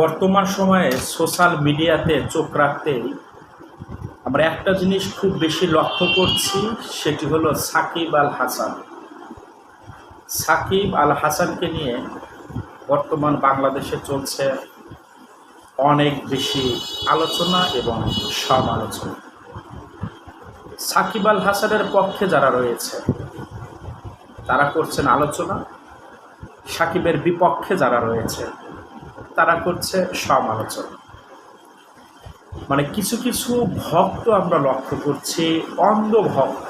বর্তমান সময়ে সোশ্যাল মিডিয়াতে চোখ রাখতেই আমরা একটা জিনিস খুব বেশি লক্ষ্য করছি, সেটি হলো সাকিব আল হাসান। সাকিব আল হাসানকে নিয়ে বর্তমান বাংলাদেশে চলছে অনেক বেশি আলোচনা এবং সমালোচনা। সাকিব আল হাসানের পক্ষে যারা রয়েছে, তারা করছেন আলোচনা। সাকিবের বিপক্ষে যারা রয়েছে তারা করছে সমালোচনা। মানে কিছু কিছু ভক্ত আমরা লক্ষ্য করছি অন্ধ ভক্ত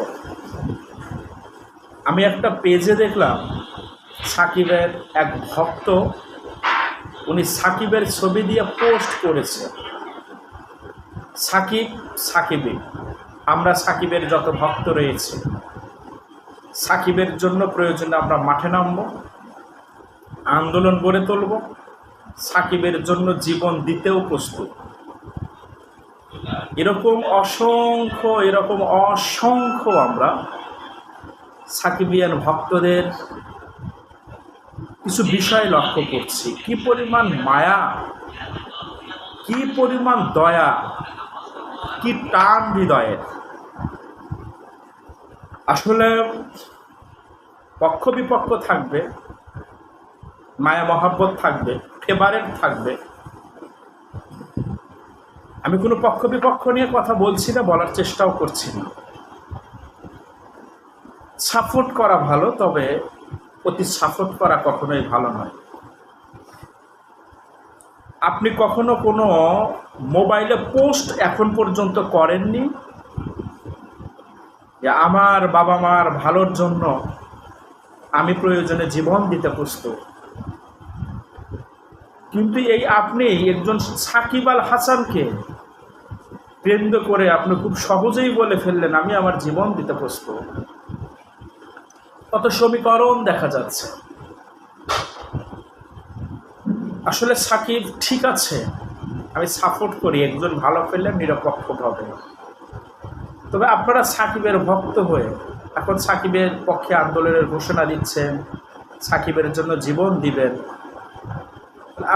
আমি একটা পেজে দেখলাম, সাকিবের এক ভক্ত, উনি সাকিবের ছবি দিয়ে পোস্ট করেছে। সাকিব সাকিবে, আমরা সাকিবের যত ভক্ত রয়েছে, সাকিবের জন্য প্রয়োজনে আমরা মাঠে নামব, আন্দোলন গড়ে তুলব সাকিবের জন্য জীবন দিতেও প্রস্তুত। এরকম অসংখ্য এরকম অসংখ্য আমরা সাকিবিয়ান ভক্তদের কিছু বিষয় লক্ষ্য করছি। কি পরিমাণ মায়া, কি পরিমাণ দয়া, কি টান হৃদয়ের। আসলে পক্ষ বিপক্ষ থাকবে মায়া, মহাব্বত থাকবে, ফেভারেট থাকবে। আমি কোনো পক্ষ বিপক্ষ নিয়ে কথা বলছি না, বলার চেষ্টাও করছি না। সাপোর্ট করা ভালো, তবে অতি সাপোর্ট করা কখনোই ভালো নয়। আপনি কখনো কোনো মোবাইলে পোস্ট এখন পর্যন্ত করেননি? যে আমার বাবা মার ভালোর জন্য আমি প্রয়োজনে জীবন দিতে প্রস্তুত। কিন্তু এই আপনি একজন সাকিব আল হাসানকে কেন্দ্র করে আপনি খুব সহজেই বলে ফেললেন, আমি আমার জীবন দিতে প্রস্তুত। কত সমীকরণ দেখা যাচ্ছে। আসলে সাকিব ঠিক আছে, আমি সাপোর্ট করি, একজন ভালো পেলে নিরপেক্ষভাবে তবে আপনারা সাকিবের ভক্ত হয়ে এখন সাকিবের পক্ষে আন্দোলনের ঘোষণা দিচ্ছেন, সাকিবের জন্য জীবন দিবেন।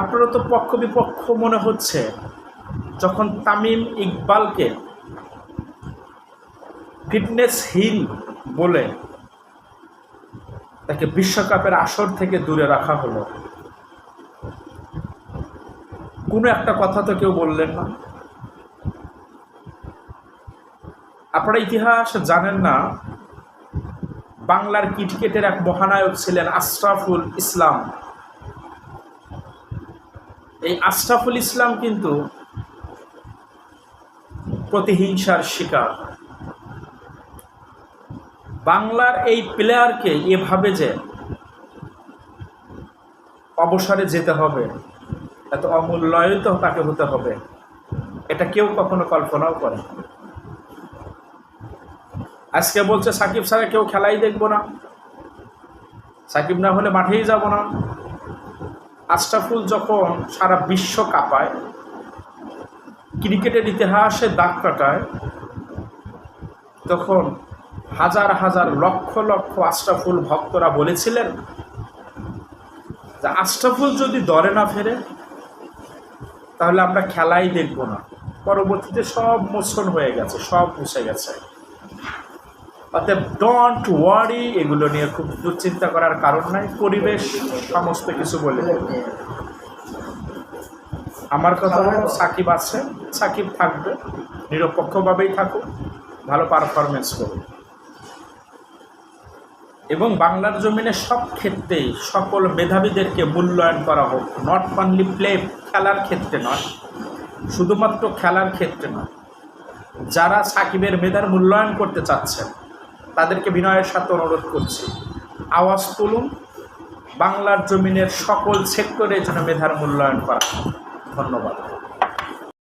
আপনারা তো পক্ষ বিপক্ষ মনে হচ্ছে, যখন তামিম ইকবালকে ফিটনেসহীন বলে তাকে বিশ্বকাপের আসর থেকে দূরে রাখা হলো। কোনো একটা কথা তো কেউ বললেন না। আপনারা ইতিহাস জানেন না, বাংলার ক্রিকেটের এক মহানায়ক ছিলেন আশরাফুল ইসলাম। এই আশরাফুল ইসলাম কিন্তু প্রতিহিংসার শিকার। বাংলার এই প্লেয়ারকে এভাবে যে অবসরে যেতে হবে, এত অমূল্যায়িত তাকে হতে হবে, এটা কেউ কখনো কল্পনাও করে আজকে বলছে সাকিব ছাড়া কেউ খেলাই দেখব না। সাকিব না হলে মাঠেই যাব না। আশরাফুল যখন সারা বিশ্ব কাঁপায়, ক্রিকেটের ইতিহাসে দাগ কাটায়, তখন হাজার হাজার লক্ষ লক্ষ আশরাফুল ভক্তরা বলেছিলেন যে, আশরাফুল যদি দরে না ফেরে, তাহলে আমরা খেলাই দেখব না। পরবর্তীতে সব মোচন হয়ে গেছে, সব মুছে গেছে। অতএব ডোন্ট ওয়ারি এগুলো নিয়ে খুব দুশ্চিন্তা করার কারণ নাই। পরিবেশ, সমস্ত কিছু বলে। আমার কথা হলো, সাকিব আছে, সাকিব থাকবে, নিরপেক্ষভাবেই থাকুক, ভালো পারফরমেন্স করুক। এবং বাংলার জমিনে সব ক্ষেত্রেই সকল মেধাবীদেরকে মূল্যায়ন করা হোক নট অনলি প্লে খেলার ক্ষেত্রে নয়, শুধুমাত্র খেলার ক্ষেত্রে নয়। যারা সাকিবের মেধার মূল্যায়ন করতে চাচ্ছেন তাদেরকে বিনয়ের সাথে অনুরোধ করছি। আওয়াজ তুলুন। বাংলার জমিনের সকল সেক্টরে যেন মেধার মূল্যায়ন করা ধন্যবাদ।